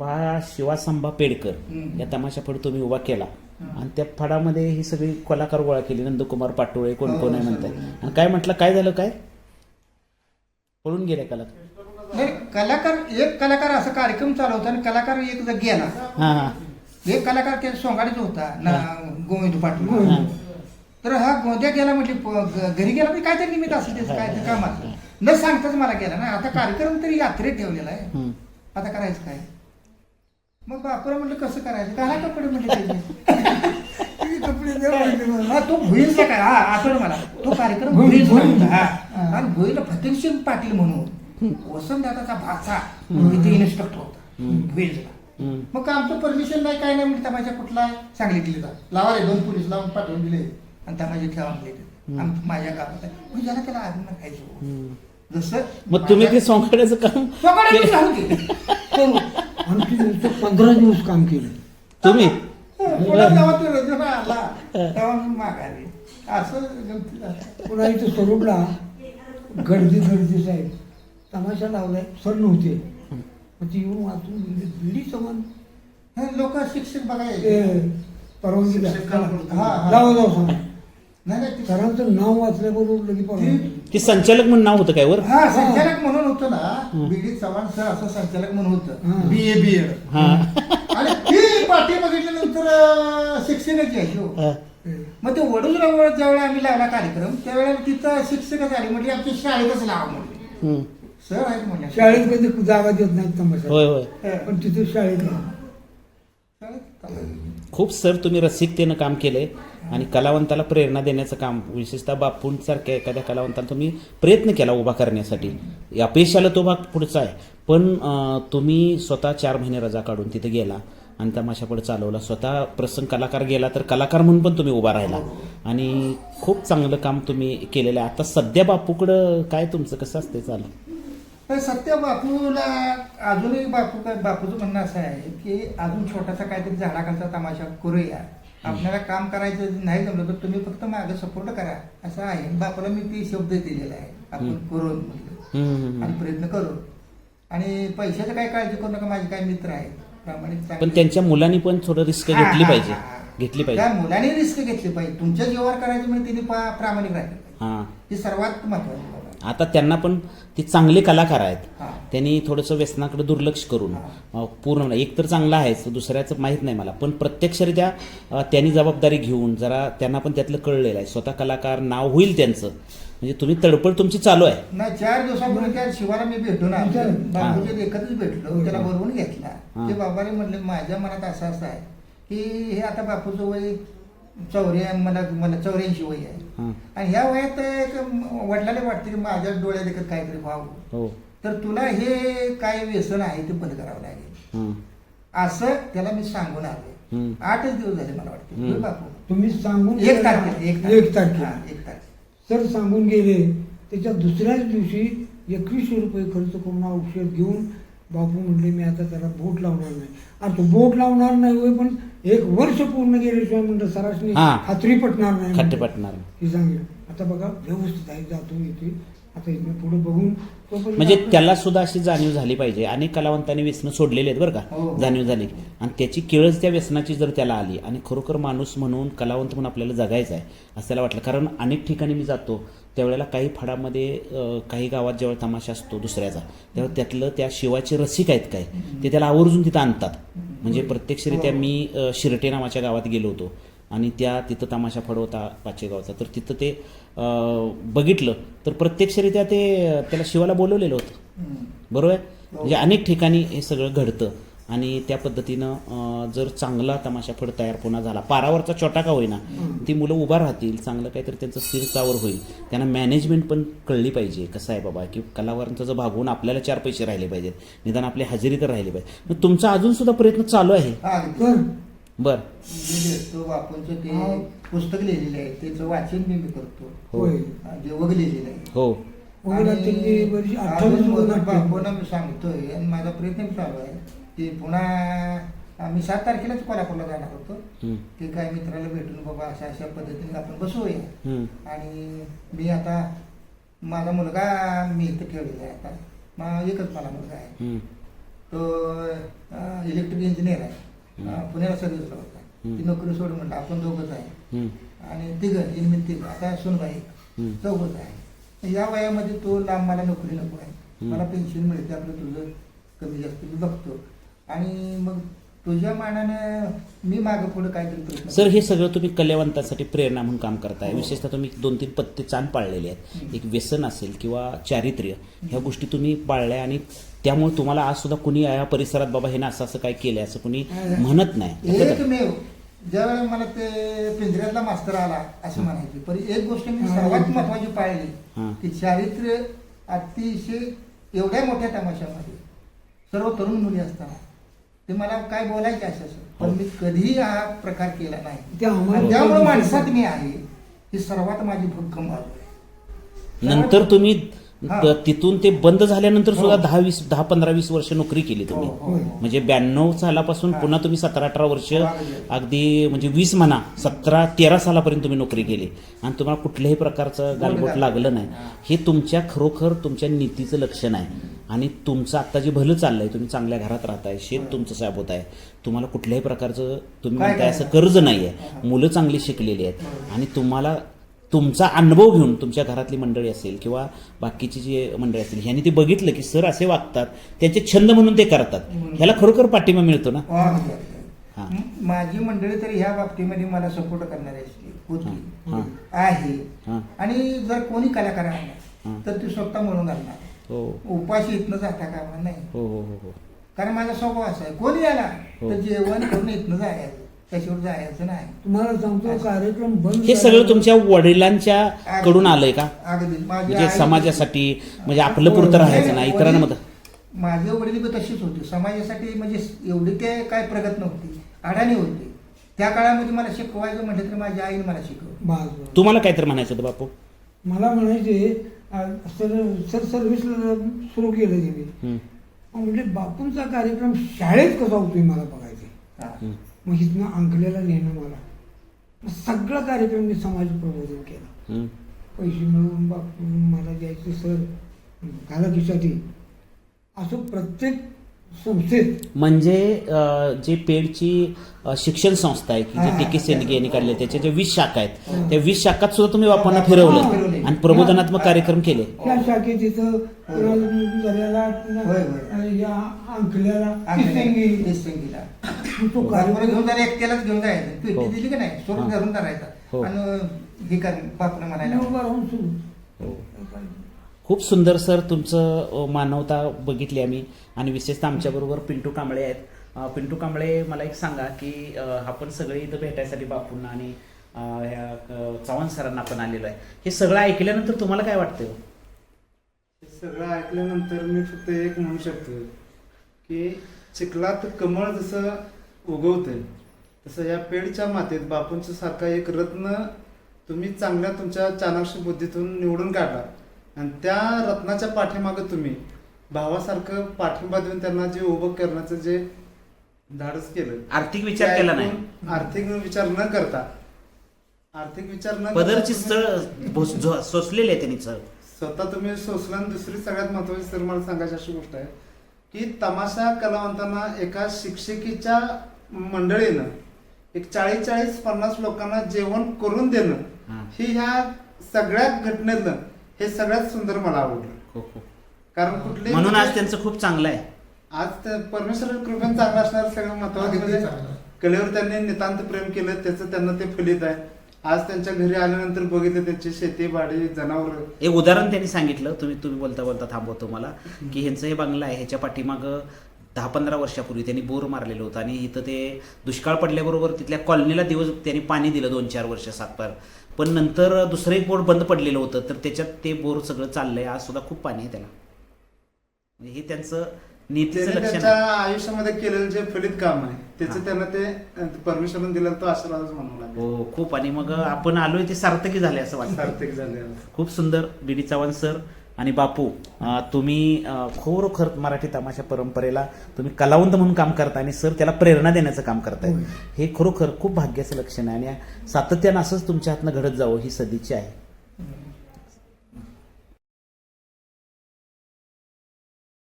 संभा शिवासंभा पेडकर. या तमाशा फड तुम्ही उभा केला. आणि त्या फडामध्ये ही सगळी कलाकार गोळा केली. नंदकुमार पाटोळे कोण कोण आहे हो, म्हणताय. सगळे. आणि काय म्हटलं? काय झालं काय? पळून गेले कलाकार नाही कलाकार एक कलाकार असं कार्यक्रम चालवता आणि कलाकार एक गेला हा हा. एक कलाकार त्या सोंगाडीच होता ना गोविंद हा. पाटील तर हा गोंद्या गेला ग- घरी गेला म्हणजे काहीतरी निमित्त असेल त्याचं काय काम असलं न सांगताच मला गेला ना. आता कार्यक्रम तरी यात्रेत ठेवलेला आहे. आता करायचं काय? मग बापूला म्हटलं कसं करायचं? घाला कपडे म्हटलं. कपडे. हा तो भुईंचा काय? हा आठवण मला. तो कार्यक्रम भुई- भुईंचा भुई. होता. हा. आणि भुईला फतेहसिंग पाटील म्हणून वसंतदादाचा भाचा तिथे इन्स्ट्रक्टर होता. हम्म. मग आमचं परमिशन नाही काय नाही म्हणजे तमाशा कुठला सांगली दिली लावा रे दोन पोलीस लावून पाठवून दिले. आणि तमाशे ठेवा आम- माझ्या गावात आहे. म्हणजे ज्याला त्याला अभिमान खायचो. जसं मग तुम्ही ते सोंगाड्याचं काम पंधरा दिवस काम केलं. तुम्ही? पुन्हा जेव्हा तो रजनी आला. तेव्हा मी माघारी. असं. पुन्हा इथं स्वरूपला गर्दी गर्दी साहेब. तमाशा लावलाय. सर नव्हते. मग ती येऊन वाचून गेली दिल्ली समान हे लोक शिक्षक बघायचे परवानगी द्या. हा, हा. लावा जाऊ सांगा नाही नाही ते- सरांचं नाव वाचल्याबरोबर लगी ते संचालक म्हणून नाव होतं काय वर? हा संचालक म्हणून होतं ना. बीडी चव्हाण सर असं संचालक म्हणून होतं. बी ए बी एड हा. आणि ती पाठी बघितल्यानंतर अं, आहे हो. हा. मग ते वडोदरावर ज्यावेळेला आम्ही लावला कार्यक्रम त्यावेळेला तिथं शिक्षकच आली. म्हणजे आमच्या शाळेतच लावा म्हणले हम्म. सर आहेत म्हणले शाळेत कधी जागा देत नाहीत तमाशा होय होय. पण तिथे शाळेत शाळेत खूप सर तुम्ही रसिकतेनं काम केलंय आणि कलावंताला प्रेरणा देण्याचं काम विशेषतः बापूंसारख्या एखाद्या कलावंताला तुम्ही प्रयत्न केला उभा करण्यासाठी. अपयशाला तो भाग पुढचा आहे. पण तुम्ही स्वतः चार महिने रजा काढून तिथे गेला आणि तमाशा पुढे चालवला. स्वतः प्रसंग कलाकार गेला तर कलाकार म्हणून पण तुम्ही उभा राहिला. आणि खूप चांगलं काम तुम्ही केलेलं आहे. आता सध्या बापूकडं काय तुमचं? कसं असते चालू? तर सत्य बापूला अजूनही बापू बापूचं म्हणणं असं आहे की अजून छोटासा काहीतरी झाडाखालचा तमाशा करूया. आपल्याला काम करायचं नाही जमलं तर तुम्ही फक्त मागे सपोर्ट करा. असं आहे. बापूला मी ती शब्द दिलेला आहे. आपण करू म्हणलं. हम्म, हम्म, आणि. प्रयत्न करू. आणि पैशाचं काय काळजी करू नका. माझे काही मित्र आहेत. प्रामाणिक पण. त्यांच्या मुलांनी पण थोडं रिस्क घेतली पाहिजे. घेतली त्या पाहिजे मुलांनी रिस्क घेतली पाहिजे. तुमच्या जीवावर करायचं म्हणजे तिने प्रामाणिक राहिलं हां. सर्वात महत्वाची. आता त्यांना पण ते चांगले कलाकार आहेत. हा. त्यांनी थोडंसं व्यसनाकडे दुर्लक्ष करून पूर्ण एक तर चांगला आहेच दुसऱ्याचं माहीत नाही मला. पण प्रत्यक्षरित्या त्यांनी जबाबदारी घेऊन जरा त्यांना पण त्यातलं कळलेलं आहे. स्वतः कलाकार नाव होईल त्यांचं. म्हणजे तुम्ही तडपड तुमची चालू आहे. नाही चार दिवसापूर्वी त्या शिवाला मी भेटून आलो विचार. बापूच्या एकत्रच भेटलो. त्याला बोलवून घेतला. ते बाबाने म्हणले माझ्या मनात असं असं आहे की हे आता बापूचं वय चौऱ्या मला मला चौऱ्याऐंशी वय आहे. हां. आणि ह्या वयात एक वडिलाला वाटते की माझ्या डोळ्या देखत काहीतरी व्हावं हो. तर तुला हे काय व्यसन आहे ते बंद करावं लागेल. हां. असं त्याला मी सांगून आलो हम्म. आठच दिवस झाले मला वाटते. हम्म. होय बापू. तुम्ही सांगून एक. तारखेला एक एक तारखेला. तारखेला. हा, एक तारखेला. सर सांगून गेले त्याच्या दुसऱ्याच दिवशी एकवीसशे रुपये खर्च करून औषध घेऊन बापू म्हणले मी आता त्याला बोट लावणार नाही आणि तो बोट लावणार नाही होय पण एक वर्ष पूर्ण गेल्याशिवाय म्हणलं सरासनी हा. खात्री पटणार नाही म्हणलं. पटणार हे सांगितलं आता बघा व्यवस्थित आहे जातो येते आता इथनं पुढे बघून म्हणजे आपलं- त्याला सुद्धा अशी जाणीव झाली पाहिजे. अनेक कलावंतांनी व्यसनं सोडलेली आहेत बरं का. हो. जाणीव झाली. आणि त्याची केळच त्या व्यसनाची जर त्याला आली आणि खरोखर माणूस म्हणून कलावंत म्हणून आपल्याला जगायचं आहे असं त्याला वाटलं. कारण अनेक ठिकाणी मी जातो त्यावेळेला काही फडामध्ये अं, काही गावात जेव्हा तमाशा असतो दुसऱ्याचा तेव्हा त्यातलं त्या शिवाचे रसिक आहेत काय ते त्याला आवर्जून तिथं आणतात. म्हणजे प्रत्यक्षरित्या मी अं, शिरटे नावाच्या गावात गेलो होतो. आणि त्या तिथं तमाशा फड होता पाचेगावचा. तर तिथं ते बघितलं तर प्रत्यक्षरित्या ते त्याला शिवाला बोलवलेलं होतं. बरोबर आहे? म्हणजे अनेक ठिकाणी हे सगळं घडतं. आणि त्या पद्धतीनं जर चांगला तमाशा फड तयार पुन्हा झाला पारावरचा छोटा का होईना ती मुलं उभा राहतील चांगलं काहीतरी त्यांचं स्थिरतावर होईल. त्यांना मॅनेजमेंट पण कळली पाहिजे कसं आहे बाबा की कलावरांचं जर भागवून आपल्याला चार पैसे राहिले पाहिजेत निदान आपली हजेरी तर राहिली पाहिजे तुमचा अजून सुद्धा प्रयत्न चालू आहे? हा, बर. मी लिहितो बापूंचं ते हा. पुस्तक लिहिलेलं आहे त्याचं वाचन मी मी करतो होय. हा, जेवग लिहिलेलं आहे. हो. बापूंना मी सांगतोय आणि माझा प्रयत्न चालू आहे की पुन्हा आम्ही सात तारखेलाच कोल्हापूरला जाणार होतो. की काय मित्राला भेटून बाबा अशा अशा पद्धतीने आपण बसूया. आणि मी आता माझा मुलगा मी इथं ठेवलेला आहे आता. एकच मला मुलगा आहे. तो इलेक्ट्रिक इंजिनियर आहे. अं, पुण्याला सर्व्हिसला होता हम्म. ती नोकरी सोडून म्हणलं आपण दोघंच आहे. हम्म, आणि तिघं इनमिन तिघं आता सुनबाई हम्म. चौघच आहे. या वयामध्ये तो लांब मला नोकरी नको आहे. हम्म. मला पेन्शन मिळते आपलं तुझं कमी जास्त मी बघतो. आणि मग तुझ्या मानानं मी मागं पुढं काहीतरी प्रयत्न सर हे सगळं तुम्ही कलावंतासाठी प्रेरणा म्हणून काम करताय. विशेषतः तुम्ही दोन तीन पत्ते चांद पाळलेले आहेत. हम्म. एक व्यसन असेल किंवा चारित्र्य ह्या गोष्टी तुम्ही पाळल्या आणि त्यामुळे तुम्हाला आज सुद्धा कुणी या परिसरात बाबा हे ना असं असं काय केलंय असं कुणी म्हणत नाही. एकमेव. ज्यावेळेला मला ते पिंजऱ्यातला मास्तर आला असं म्हणायचे. पण एक गोष्ट मी हा. सर्वात महत्वाची पाळली हा. की चारित्र्य अतिशय एवढ्या मोठ्या तमाशामध्ये सर्व तरुण मुली असताना ते मला काय बोलायचे असं असं. पण मी कधीही हा प्रकार केला नाही. त्यामुळे माणसात मी आहे ही सर्वात माझी भक्कम बाजू आहे नंतर तुम्ही ब- तिथून ते बंद झाल्यानंतर सुद्धा हो. दहा वीस दहा पंधरा वीस वर्ष नोकरी केली तुम्ही हो, हो. म्हणजे ब्याण्णव सालापासून. पुन्हा तुम्ही सतरा अठरा वर्ष हो, अगदी. म्हणजे वीस म्हणा सतरा तेरा सालापर्यंत तुम्ही नोकरी केली आणि तुम्हाला कुठल्याही प्रकारचं गालबोट लागलं. नाही हा. तुमच्या खरोखर तुमच्या नीतीचं लक्षण आहे आणि तुमचं आत्ता जे भलं चाललंय तुम्ही चांगल्या घरात राहताय शेत तुमचं साबोत आहे तुम्हाला कुठल्याही प्रकारचं तुम्ही म्हणताय असं. कर्ज नाही आहे. मुलं चांगली शिकलेली आहेत. आणि तुम्हाला तुमचा अनुभव घेऊन तुमच्या घरातली मंडळी असेल किंवा बाकीची जी मंडळी असतील ह्यांनी ते बघितलं की सर असे वागतात त्यांचे छंद म्हणून ते करतात. ह्याला खरोखर पाठिंबा मिळतो ना हो. हा. म- माझी मंडळी तर ह्या बाबतीमध्ये मला सपोर्ट करणारी हा. आहे हां आणि जर कोणी कलाकार हा. आणला तर ती स्वतः म्हणून घालणार हो उपाशी इथनं जाता कामा नाही हो हो हो हो कारण माझा स्वभाव असा आहे कोणी आला हो. तर जेवण करून इथनं जायचं त्याच्यावर जायचं नाही. तुम्हाला सांगतो कार्यक्रम बंद हे सगळं तुमच्या वडिलांच्या कडून आलंय का? अगदी. माझी म्हणजे आई- समाजासाठी म्हणजे आपलं पुरतं राहायचं नाही इतरांना मत माझे वडील बी तशीच होते. समाजासाठी म्हणजे एवढी ते काय प्रगत नव्हती. अडाणी होती. त्या काळामध्ये मला शिकवायचं म्हटलं तर माझ्या आईने मला शिकवलं. तुम्हाला काहीतरी म्हणायचं होतं बापू? मला म्हणायचे आ, सर सर सर्व्हिसला सुरू केलं तिने. हं, म्हणजे बापूंचा कार्यक्रम शाळेत कसा होतोय मला बघायचे हा. हं. मग इथनं अंकलेला नेणं मला मग सगळा कार्यक्रम मी समाज प्रबोधन केला. पैसे मिळवून बापू मला द्यायचे सर घाला खिशाती असं प्रत्येक संस्थेत म्हणजे जे पेडची शिक्षण संस्था आहे की जे टी के. सेंडगे यांनी काढले त्याच्या ज्या वीस शाखा आहेत. त्या वीस शाखात सुद्धा तुम्ही बापांना फिरवले. आणि प्रबोधनात्मक कार्यक्रम केले शाखेत होय, होय. या अंकल्याला किसंगी. तो बरोबर कार्यक्रम घेऊन एकट्यालाच घेऊन जायचं हो. पेटी दिली की नाही सोडून हा. धरून हो. करायचा आणि हे कर बापनं म्हणायला उभं राहून सुरू हो. खूप सुंदर सर तुमचं अ, मानवता बघितली आम्ही आणि विशेषतः आमच्याबरोबर पिंटू कांबळे आहेत अ, पिंटू कांबळे मला एक सांगा की अ, आपण सगळे इथं भेटायसाठी बापूंना आणि ह्या चव्हाण सरांना आपण आलेलो आहे. हे सगळं ऐकल्यानंतर तुम्हाला काय वाटतं हो? सगळं ऐकल्यानंतर मी फक्त एक म्हणू शकतो की चिखलात कमळ जसं उगवतंय तसं या पेडच्या मातीत बापूंच्या सारखा एक रत्न तुम्ही चांगल्या तुमच्या चाणाक्ष बुद्धीतून निवडून काढला आणि त्या रत्नाच्या पाठीमागं तुम्ही भावासारखं पाठिंबा देऊन त्यांना जे उभं करण्याचं जे धाडस केलं आर्थिक विचार केला नाही. आर्थिक विचार न करता आर्थिक विचार न पदरची स्थळ भोस- सोसलेली आहे त्यांनी चळ स्वतः तुम्ही सोसला आणि दुसरी सगळ्यात महत्वाची सर मला सांगायची अशी गोष्ट आहे की तमाशा कलावंतांना एका शिक्षकीच्या मंडळीनं एक चाळीस चाळीस पन्नास लोकांना जेवण करून हा. देणं ही ह्या सगळ्या घटनेतलं हे सगळ्यात सुंदर मला आवडलं हो, हो. कारण कुठले म्हणून आज त्यांचं खूप चांगलं आहे आज ते परमेश्वर कृपेन चांगलं असणार सगळं महत्वाचं अगदी म्हणजे चांगलं. कलेवर त्यांनी नितांत प्रेम केलं त्याचं त्यांना ते फलित आहे आज त्यांच्या घरी आल्यानंतर बघितलं त्यांची शेती बाडी जनावर. एक उदाहरण त्यांनी सांगितलं. तुम्ही तुम्ही बोलता बोलता थांबवतो मला. की ह्यांचं हे बंगला आहे. ह्याच्या पाठीमागं दहा पंधरा वर्षापूर्वी त्यांनी बोर मारलेलं होतं आणि इथं ते दुष्काळ पडल्याबरोबर तिथल्या कॉलनीला दिवस त्यांनी पाणी दिलं दोन चार वर्ष सातबार पण नंतर दुसरं एक बोर बंद पडलेलं होतं. तर त्याच्यात ते बोर सगळं चाललंय. आज सुद्धा खूप पाणी आहे त्याला. हे त्यांचं नीतीचं त्याने लक्षण त्यांच्या आहे. आयुष्यामध्ये केलेलं जे फलित काम आहे हा. त्याचं त्यांना ते परमेश्वरन दिलं तो आशीर्वादच म्हणावं लागेल. हो खूप. आणि मग आपण आलोय ते सार्थकी झाले असं वाटतं सार्थक झाले खूप सुंदर. डी डी चव्हाण सर आणि बापू अं, तुम्ही अं, खरोखर मराठी तमाशा परंपरेला तुम्ही कलावंत म्हणून काम करता आणि सर त्याला प्रेरणा देण्याचं काम करताय. हे खरोखर खूप भाग्याचं लक्षण आहे आणि सातत्यानं असंच तुमच्या हातनं घडत जावं ही सदिच्छा आहे.